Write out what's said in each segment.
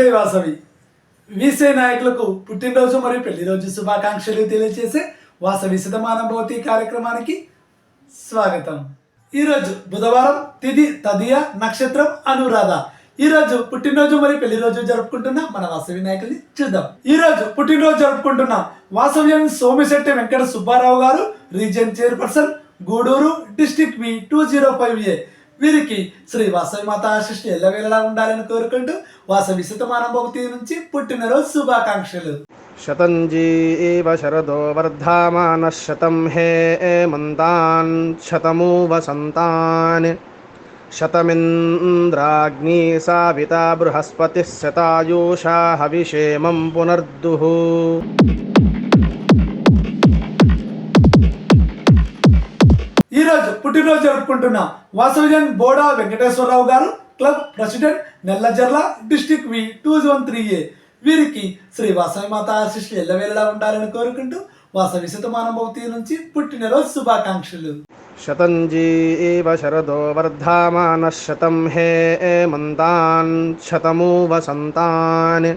విజయ వాసవి వీసే నాయకులకు పుట్టినరోజు మరియు పెళ్ళి రోజు శుభాకాంక్షలు తెలియజేసే వాసవి శతమానం భవతి కార్యక్రమానికి స్వాగతం. ఈరోజు బుధవారం తిథి తదియ నక్షత్రం అనురాధ. ఈ రోజు పుట్టినరోజు మరియు పెళ్ళి రోజు జరుపుకుంటున్న మన వాసవి నాయకుల్ని చూద్దాం. ఈ రోజు పుట్టినరోజు జరుపుకుంటున్న వాసవ్యం Somisetti Venkata Subbarao garu region chairperson Gudur district V two zero five A. వీరికి శ్రీ వాసవి మాత ఆశిష్టి ఎల్లవేళలా ఉండాలని కోరుకుంటూ వాసవి శతమానం భక్తి నుంచి పుట్టినరోజు శుభాకాంక్షలు. శతంజీ ఇవ శరదో వర్ధమాన శతం హే మంతాన్ శతమూ వసంతాన్ శతమింద్రాగ్ని సావిత బృహస్పతి శతాయూషా హవిషేమం పునర్దుః. ఈరోజు పుట్టినరోజు జరుపుకుంటున్న Vasavian Boda Venkateswararao garu club president Nellajarla district V two zero three A. వీరికి శ్రీ వాసవి మాత ఆశిష్లు ఎల్లవేళ్ళ ఉండాలని కోరుకుంటూ వాసవి శతమాన భవతి నుంచి పుట్టినరోజు శుభాకాంక్షలు. శతంజీ ఏవ శరదో వర్ధమాన శతం హే మంతాన్ శతము వసంతాన్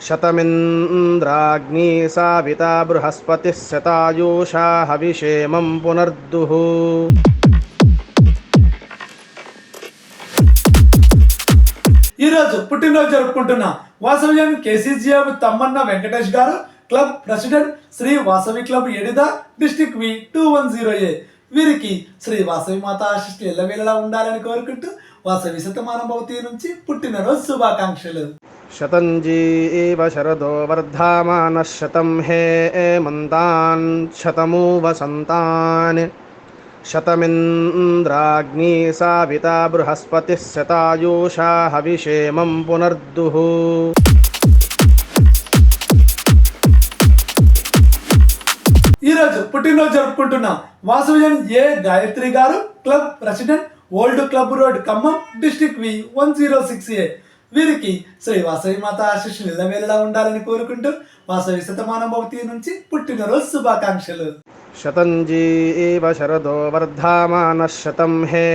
शतमिन्द्राग्नी साविता बृहस्पतिः शतायुषा हविषेमं पुनर्दुः ఈ రోజు పుట్టినరోజు జరుపుకుంటున్న వాసవ్యం KCGF Thammanna Venkatesh garu club president Shri Vasavi club Edida district V two one zero A వీరికి శ్రీ వాసవి మాత ఆశిష్లు ఎల్లవేళలా ఉండాలని కోరుకుంటూ వాసవి శతమానం భవతి నుంచి పుట్టినరోజు శుభాకాంక్షలు शतञ्जीव शरदो वर्धामानः शतं हे एमन्तान् शतमु वसन्तान् शतमिन्द्राग्नी साविता बृहस्पतिः शतायुषा हविषेमं पुनर्दुः ఈ రోజు పుట్టినరోజు జరుపుకుంటున్న Vasavyam A Gayatri garu club president old club road Khammam district V one zero six A వీరికి శ్రీ వాసవి మాత ఆశిష్యులు ఇళ్ళవేళలా ఉండాలని కోరుకుంటూ వాసవి శతమాన భక్తి నుంచి పుట్టినరోజు శుభాకాంక్షలు. శతంజీ శరదో వర్ధమాన శతం హే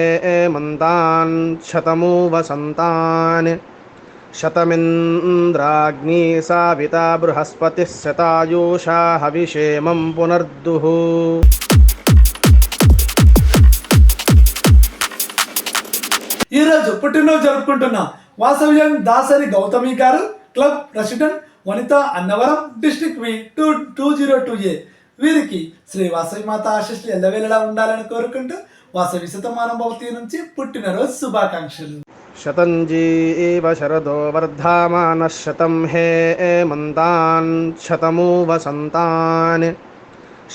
మంతాన్ శతమూ వసంతాన్ శతమింద్రాగ్ని సావిత బృహస్పతి శతాయూషా హవిషేమం పునర్దుః. ఈరోజు పుట్టినరోజు జరుపుకుంటున్నాం. వాసవ్యం Dasari Gautami garu club president Vanitha Annavaram district V two two zero two A. వీరికి శ్రీ వాసవి మాత ఆశిస్సులు ఎల్లవేళలా ఉండాలని కోరుకుంటూ వాసవి శతమానుభవతి నుంచి పుట్టినరోజు శుభాకాంక్షలు. శతంజీ శరదో వర్ధమాన శతం హే మంతాన్ శతమూ వసంతాన్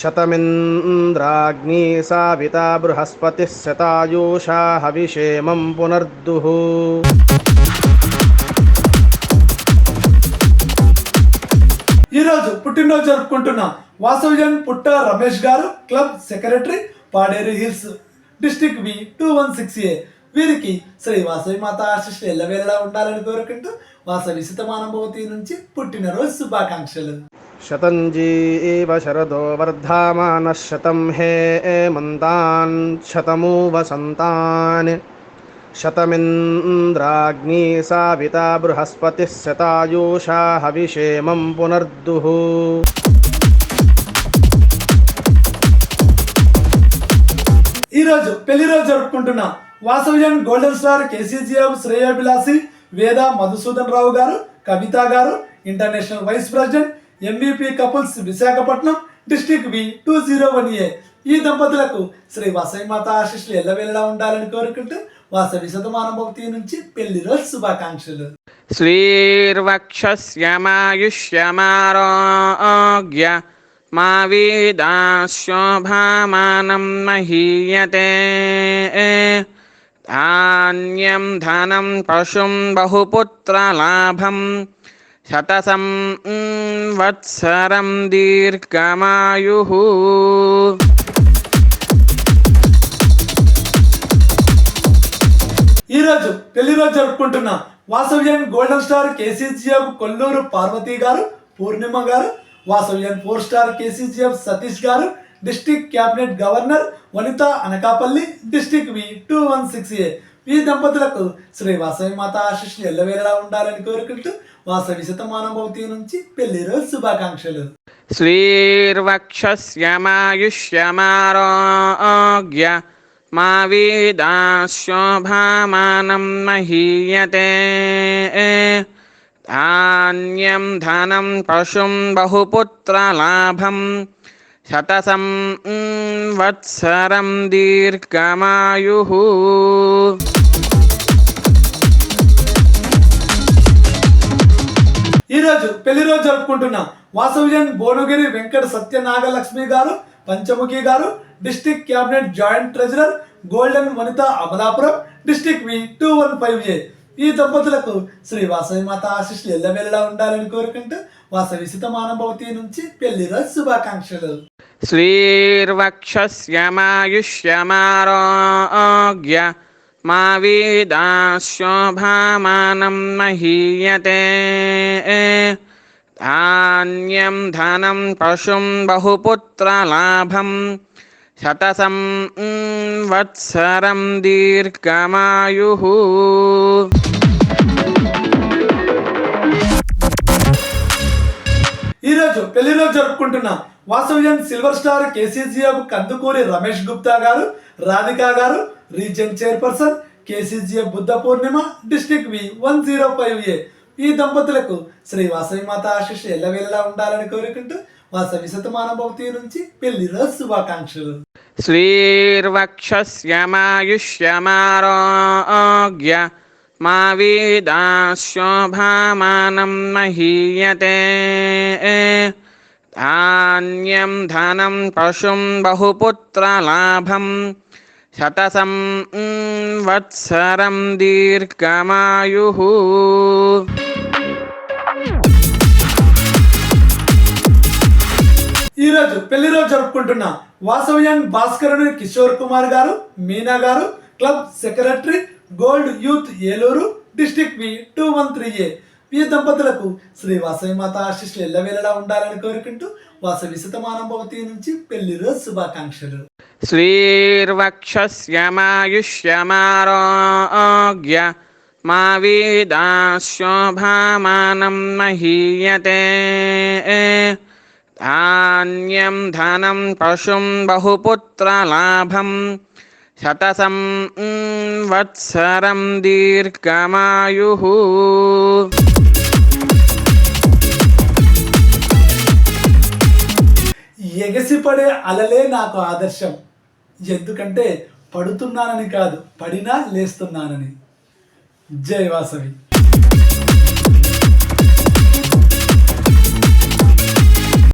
శతమింద్రాగ్ని సావిత బృహస్పతి శతాయూషా హవిషేమం పునర్దుః. పుట్టినరోజు జరుపుకుంటున్న Vasavian Putta Ramesh garu club secretary Paderu hills district V two one six A. వీరికి శ్రీ వాసవి మాత ఆశిష్ ఎల్లవేళలా ఉండాలని కోరుకుంటూ వాసవి శతమానుభవతి నుంచి పుట్టినరోజు శుభాకాంక్షలు. శతంజీ శరదో వర్ధమాన శతం హే మంతాన్ శతమూ వసంతాన్ शतमिन्द्राग्नी साविता बृहस्पतिः शतायुषा हविषेमं पुनर्दुः ఈ రోజు పెళ్లి రోజు జరుపుకుంటున్న వాసవ్యం golden star KCGF శ్రేయాభిలాసి Veda Madhusudan Rao garu Kavitha garu international vice president MVP couples Visakhapatnam district V two zero one A ఈ దంపతులకు శ్రీ వసవి మాత ఆశిష్లు ఎల్లవెల్లలా ఉండాలని కోరుకుంటూ వాసవి శతమానం భక్తి నుంచి పెళ్ళి రోజు శుభాకాంక్షలు. శ్రీర్వక్షమాయుష్యమారోగ్య మా వీదాశోభామానం మహీయతే. ధాన్యం ధనం పశుం బహుపుత్రలాభం శతసం వత్సరం దీర్ఘమాయు. ఈరోజు పెళ్ళి రోజు జరుపుకుంటున్న Vasavian golden star KCGF Kolluru Parvathi garu Purnima garu Vasavian four star KCGF Satish garu district cabinet governor Vanitha Anakapalli district V two one six A. ఈ దంపతులకు శ్రీ వాసవి మాత ఆశిష్లు ఎల్లవేళలా ఉండాలని కోరుకుంటూ వాసవి శతమానభవతి నుంచి పెళ్ళి రోజు శుభాకాంక్షలు. శ్రీర్వక్ష శ్యమాయుష్యమారోగ్య మా వేదా శోభామానం మహీయతే ధాన్యం ధనం పశుం బహుపుత్రలాభం శతసం వత్సరం దీర్ఘమాయు ఈరోజు పెళ్ళి రోజు జరుపుకుంటున్నాం వాసవ్యం Bhuvanagiri Venkata Satyanagalakshmi garu Panchamukhi garu district cabinet joint treasurer golden Vanitha Amalapuram district V two one five A. ఈ దంపతులకు శ్రీ వాసవి మాత ఆశిష్లు ఎల్లవెల్లలా ఉండాలని కోరుకుంటూ వాసవి సితమానభవతి నుంచి పెళ్ళి రోజు శుభాకాంక్షలు. శ్రీర్వక్షమాయుష్యమారోగ్య మా వీదాశోభామానం మహీయతే. ధాన్యం ధనం పశుం బహుపుత్రలాభం శతసం వత్సరం దీర్ఘమాయు ఈరోజు పెళ్ళిరోజు జరుపుకుంటున్న వాసవ్యం silver star KCGF Kandukuri Ramesh Gupta garu Radhika garu region chairperson KCGF Buddha Purnima district V one zero five A. ఈ దంపతులకు శ్రీ వాసవి మాత ఆశీస్సు ఎల్లవేళ్ళ ఉండాలని కోరుకుంటూ వాసవి శతమానభవతి నుంచి పెళ్ళి శుభాకాంక్షలు. శ్రీర్వక్షమాయుష్యమారోగ్య మా వీదాశోభామానం మహీయతే. ధాన్యం ధనం పశుం బహుపుత్రలాభం శతసం వత్సరం దీర్ఘమాయు. ఈరోజు పెళ్ళి రోజు జరుపుకుంటున్న వాసవ్యాన్ భాస్కరుడు Kishore Kumar garu Meena garu club secretary gold youth Eluru district B two one three A. ఈ దంపతులకు శ్రీ వాసవి మాత ఆశిష్లు ఎల్లవేళలా ఉండాలని కోరుకుంటూ వాసవి శతమానం భవతి నుంచి పెళ్ళి రోజు శుభాకాంక్షలు. శ్రీర్వక్షమాయుష్యమారోగ్య మా వీదాశోభామానం మహీయతే. ధాన్యం ధనం పశుం బహుపుత్రలాభం శతసం వత్సరం దీర్ఘమాయు ఎగసిపడే అలలే నాకు ఆదర్శం. ఎందుకంటే పడుతున్నానని కాదు పడినా లేస్తున్నానని. జై వాసవి.